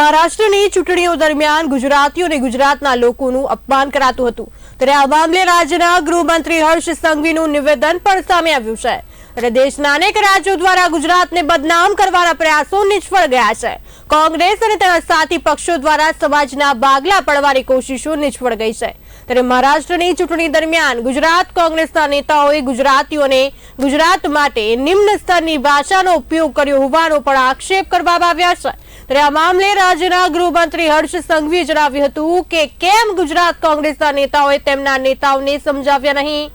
મહારાષ્ટ્રની ચૂંટણીઓ દરમિયાન ગુજરાતીઓ અને ગુજરાતના લોકોનું અપમાન કરાતું હતું. ત્યારે આ મામલે રાજ્યના ગૃહમંત્રી હર્ષ સંઘવીનું નિવેદન પણ સામે આવ્યું છે. ત્યારે દેશના અનેક રાજ્યો દ્વારા ગુજરાતને બદનામ કરવાના પ્રયાસો નિષ્ફળ ગયા છે. કોંગ્રેસ અને તેના સાથી પક્ષો દ્વારા સમાજના બાગલા પડવાની કોશિશો નિષ્ફળ ગઈ છે. ત્યારે મહારાષ્ટ્રની ચૂંટણી દરમિયાન ગુજરાત કોંગ્રેસના નેતાઓએ ગુજરાતીઓને ગુજરાત માટે નિમ્ન સ્તરની ભાષાનો ઉપયોગ કર્યો હોવાનો પણ આક્ષેપ કરવામાં આવ્યા છે. આ મામલે રાજ્યના ગૃહમંત્રી હર્ષ સંઘવીએ જણાવ્યું હતું કે કેમ ગુજરાત કોંગ્રેસના નેતાઓએ તેમના નેતાઓને સમજાવ્યા નહીં?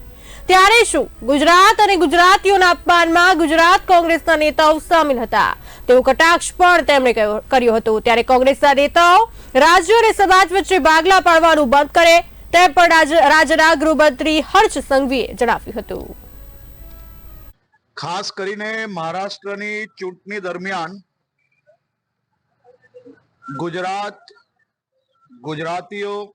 ત્યારે શું? ગુજરાત અને ગુજરાતીઓના અપમાનમાં ગુજરાત કોંગ્રેસના નેતાઓ સામેલ હતા. તેવો કટાક્ષ પણ તેમણે કર્યો હતો. ત્યારે કોંગ્રેસના નેતાઓ રાજ્યો અને સમાજ વચ્ચે ભાગલા પાડવાનું બંધ કરે તે પણ રાજ- રાજ્યના ગૃહમંત્રી હર્ષ સંઘવીએ જણાવ્યું હતું. ખાસ કરીને મહારાષ્ટ્રની ચૂંટણી દરમિયાન ગુજરાત, ગુજરાતીઓ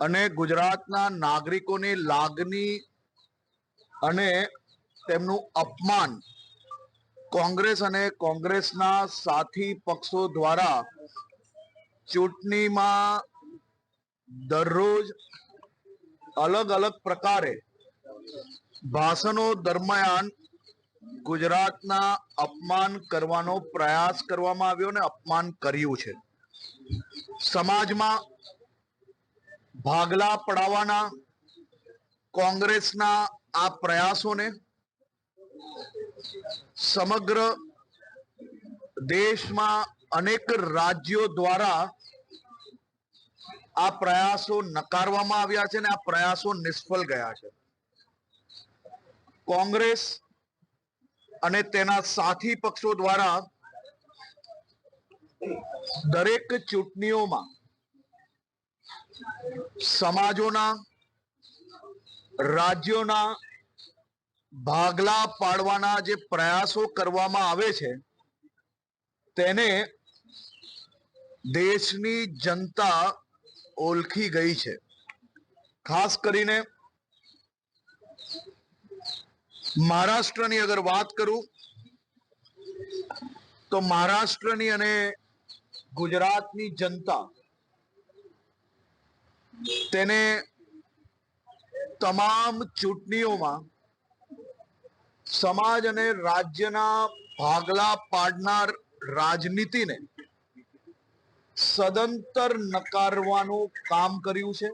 અને ગુજરાતના નાગરિકોની લાગણી અને તેમનું અપમાન કોંગ્રેસ અને કોંગ્રેસના સાથી પક્ષો દ્વારા ચૂંટણીમાં દરરોજ અલગ અલગ પ્રકારે ભાષણો દરમિયાન ગુજરાતના અપમાન કરવાનો પ્રયાસ કરવામાં આવ્યો ને અપમાન કર્યું છે. સમાજમાં ભાગલા પડાવવાના કોંગ્રેસના આ પ્રયાસોને સમગ્ર દેશમાં અનેક રાજ્યો દ્વારા આ પ્રયાસો નકારવામાં આવ્યા છે અને આ પ્રયાસો નિષ્ફળ ગયા છે. કોંગ્રેસ અને તેના સાથી પક્ષો દ્વારા દરેક ચૂંટણીઓમાં સમાજોના, રાજ્યોના ભાગલા પાડવાના જે પ્રયાસો કરવામાં આવે છે, તેને દેશની જનતા ઓળખી ગઈ છે. ખાસ કરીને મહારાષ્ટ્રની અગર વાત કરું, તો મહારાષ્ટ્રની અને ગુજરાતની જનતા તેને તમામ ચૂંટણીઓમાં સમાજ અને રાજ્યના ભાગલા પાડનાર રાજનીતિને સદંતર નકારવાનું કામ કર્યું છે.